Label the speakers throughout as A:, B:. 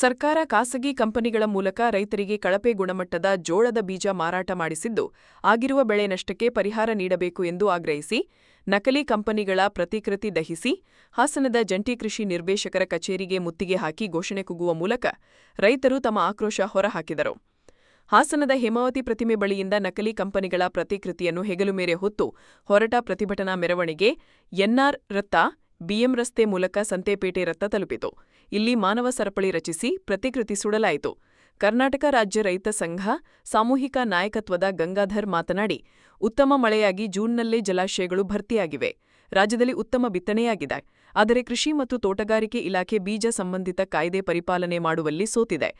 A: ಸರ್ಕಾರ ಖಾಸಗಿ ಕಂಪನಿಗಳ ಮೂಲಕ ರೈತರಿಗೆ ಕಳಪೆ ಗುಣಮಟ್ಟದ ಜೋಳದ ಬೀಜ ಮಾರಾಟ ಮಾಡಿಸಿದ್ದು ಆಗಿರುವ ಬೆಳೆ ನಷ್ಟಕ್ಕೆ ಪರಿಹಾರ ನೀಡಬೇಕು ಎಂದು ಆಗ್ರಹಿಸಿ ನಕಲಿ ಕಂಪನಿಗಳ ಪ್ರತಿಕೃತಿ ದಹಿಸಿ ಹಾಸನದ ಜಂಟಿ ಕೃಷಿ ನಿರ್ದೇಶಕರ ಕಚೇರಿಗೆ ಮುತ್ತಿಗೆ ಹಾಕಿ ಘೋಷಣೆ ಕೂಗುವ ಮೂಲಕ ರೈತರು ತಮ್ಮ ಆಕ್ರೋಶ ಹೊರಹಾಕಿದರು. ಹಾಸನದ ಹೇಮಾವತಿ ಪ್ರತಿಮೆ ಬಳಿಯಿಂದ ನಕಲಿ ಕಂಪನಿಗಳ ಪ್ರತಿಕೃತಿಯನ್ನು ಹೆಗಲು ಮೇರೆ ಹೊತ್ತು ಹೊರಟ ಪ್ರತಿಭಟನಾ ಮೆರವಣಿಗೆ ಎನ್ಆರ್ ರತ್ತ ಬಿಎಂ ರಸ್ತೆ ಮೂಲಕ ಸಂತೆಪೇಟೆ ರತ್ತ ತಲುಪಿತು. ಇಲ್ಲಿ ಮಾನವ ಸರಪಳಿ ರಚಿಸಿ ಪ್ರತಿಕೃತಿ ಸುಡಲಾಯಿತು. ಕರ್ನಾಟಕ ರಾಜ್ಯ ರೈತ ಸಂಘ ಸಾಮೂಹಿಕ ನಾಯಕತ್ವದ ಗಂಗಾಧರ್ ಮಾತನಾಡಿ, ಉತ್ತಮ ಮಳೆಯಾಗಿ ಜೂನ್ನಲ್ಲೇ ಜಲಾಶಯಗಳು ಭರ್ತಿಯಾಗಿವೆ. ರಾಜ್ಯದಲ್ಲಿ ಉತ್ತಮ ಬಿತ್ತನೆಯಾಗಿದೆ. ಆದರೆ ಕೃಷಿ ಮತ್ತು ತೋಟಗಾರಿಕೆ ಇಲಾಖೆ ಬೀಜ ಸಂಬಂಧಿತ ಕಾಯ್ದೆ ಪರಿಪಾಲನೆ ಮಾಡುವಲ್ಲಿ ಸೋತಿದೆ.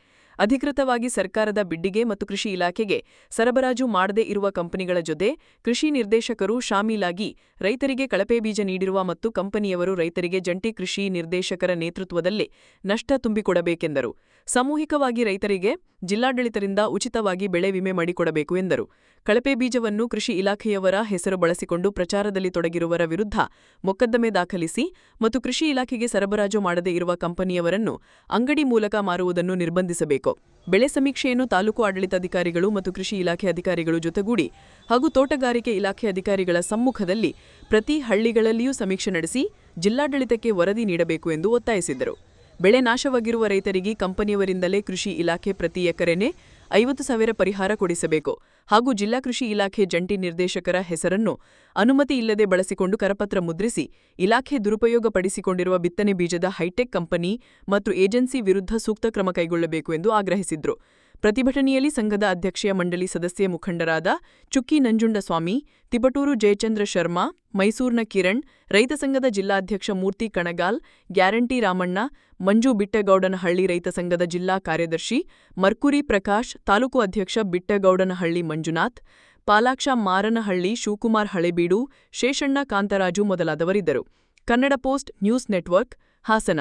A: ಅಧಿಕೃತವಾಗಿ ಸರ್ಕಾರದ ಬಿಡ್ಡಿಗೆ ಮತ್ತು ಕೃಷಿ ಇಲಾಖೆಗೆ ಸರಬರಾಜು ಮಾಡದೇ ಇರುವ ಕಂಪನಿಗಳ ಜೊತೆ ಕೃಷಿ ನಿರ್ದೇಶಕರು ಶಾಮೀಲಾಗಿ ರೈತರಿಗೆ ಕಳಪೆ ಬೀಜ ನೀಡಿರುವ ಮತ್ತು ಕಂಪನಿಯವರು ರೈತರಿಗೆ ಜಂಟಿ ಕೃಷಿ ನಿರ್ದೇಶಕರ ನೇತೃತ್ವದಲ್ಲಿ ನಷ್ಟ ತುಂಬಿಕೊಡಬೇಕೆಂದರು. ಸಾಮೂಹಿಕವಾಗಿ ರೈತರಿಗೆ ಜಿಲ್ಲಾಡಳಿತದಿಂದ ಉಚಿತವಾಗಿ ಬೆಳೆ ವಿಮೆ ಮಾಡಿಕೊಡಬೇಕು ಎಂದರು. ಕಳಪೆ ಬೀಜವನ್ನು ಕೃಷಿ ಇಲಾಖೆಯವರ ಹೆಸರು ಬಳಸಿಕೊಂಡು ಪ್ರಚಾರದಲ್ಲಿ ತೊಡಗಿರುವರ ವಿರುದ್ಧ ಮೊಕದ್ದಮೆ ದಾಖಲಿಸಿ ಮತ್ತು ಕೃಷಿ ಇಲಾಖೆಗೆ ಸರಬರಾಜು ಮಾಡದೇ ಇರುವ ಕಂಪನಿಯವರನ್ನು ಅಂಗಡಿ ಮೂಲಕ ಮಾರುವುದನ್ನು ನಿರ್ಬಂಧಿಸಬೇಕು. ಬೆಳೆ ಸಮೀಕ್ಷೆಯನ್ನು ತಾಲೂಕು ಆಡಳಿತಾಧಿಕಾರಿಗಳು ಮತ್ತು ಕೃಷಿ ಇಲಾಖೆ ಅಧಿಕಾರಿಗಳು ಜೊತೆಗೂಡಿ ಹಾಗೂ ತೋಟಗಾರಿಕೆ ಇಲಾಖೆ ಅಧಿಕಾರಿಗಳ ಸಮ್ಮುಖದಲ್ಲಿ ಪ್ರತಿ ಹಳ್ಳಿಗಳಲ್ಲಿಯೂ ಸಮೀಕ್ಷೆ ನಡೆಸಿ ಜಿಲ್ಲಾಡಳಿತಕ್ಕೆ ವರದಿ ನೀಡಬೇಕು ಎಂದು ಒತ್ತಾಯಿಸಿದ್ದರು ಬೆಳೆ ನಾಶವಾಗಿರುವ ರೈತರಿಗೆ ಕಂಪನಿಯವರಿಂದಲೇ ಕೃಷಿ ಇಲಾಖೆ ಪ್ರತಿ ಎಕರೆನೆ ಐವತ್ತು ಸಾವಿರ ಪರಿಹಾರ ಕೊಡಿಸಬೇಕು. ಹಾಗೂ ಜಿಲ್ಲಾ ಕೃಷಿ ಇಲಾಖೆ ಜಂಟಿ ನಿರ್ದೇಶಕರ ಹೆಸರನ್ನು ಅನುಮತಿ ಇಲ್ಲದೆ ಬಳಸಿಕೊಂಡು ಕರಪತ್ರ ಮುದ್ರಿಸಿ ಇಲಾಖೆ ದುರುಪಯೋಗಪಡಿಸಿಕೊಂಡಿರುವ ಬಿತ್ತನೆ ಬೀಜದ ಹೈಟೆಕ್ ಕಂಪನಿ ಮತ್ತು ಏಜೆನ್ಸಿ ವಿರುದ್ಧ ಸೂಕ್ತ ಕ್ರಮ ಕೈಗೊಳ್ಳಬೇಕು ಎಂದು ಆಗ್ರಹಿಸಿದ್ರು. ಪ್ರತಿಭಟನೆಯಲ್ಲಿ ಸಂಘದ ಅಧ್ಯಕ್ಷೀಯ ಮಂಡಳಿ ಸದಸ್ಯ ಮುಖಂಡರಾದ ಚುಕ್ಕಿ ನಂಜುಂಡಸ್ವಾಮಿ ತಿಪಟೂರು ಜಯಚಂದ್ರ ಶರ್ಮಾ ಮೈಸೂರಿನ ಕಿರಣ್ ರೈತ ಸಂಘದ ಜಿಲ್ಲಾಧ್ಯಕ್ಷ ಮೂರ್ತಿ ಕಣಗಾಲ್ ಗ್ಯಾರಂಟಿ ರಾಮಣ್ಣ ಮಂಜು ಬಿಟ್ಟಗೌಡನಹಳ್ಳಿ ರೈತ ಸಂಘದ ಜಿಲ್ಲಾ ಕಾರ್ಯದರ್ಶಿ ಮರ್ಕುರಿ ಪ್ರಕಾಶ್ ತಾಲೂಕು ಅಧ್ಯಕ್ಷ Bittagowdanahalli Manjunath Palaksha Maranahalli Shivakumar Halebidu Sheshanna Kantharaju ಮೊದಲಾದವರಿದ್ದರು Kannada post news network Hassan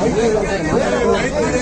B: ಬಂದಿದ್ದೀವಿ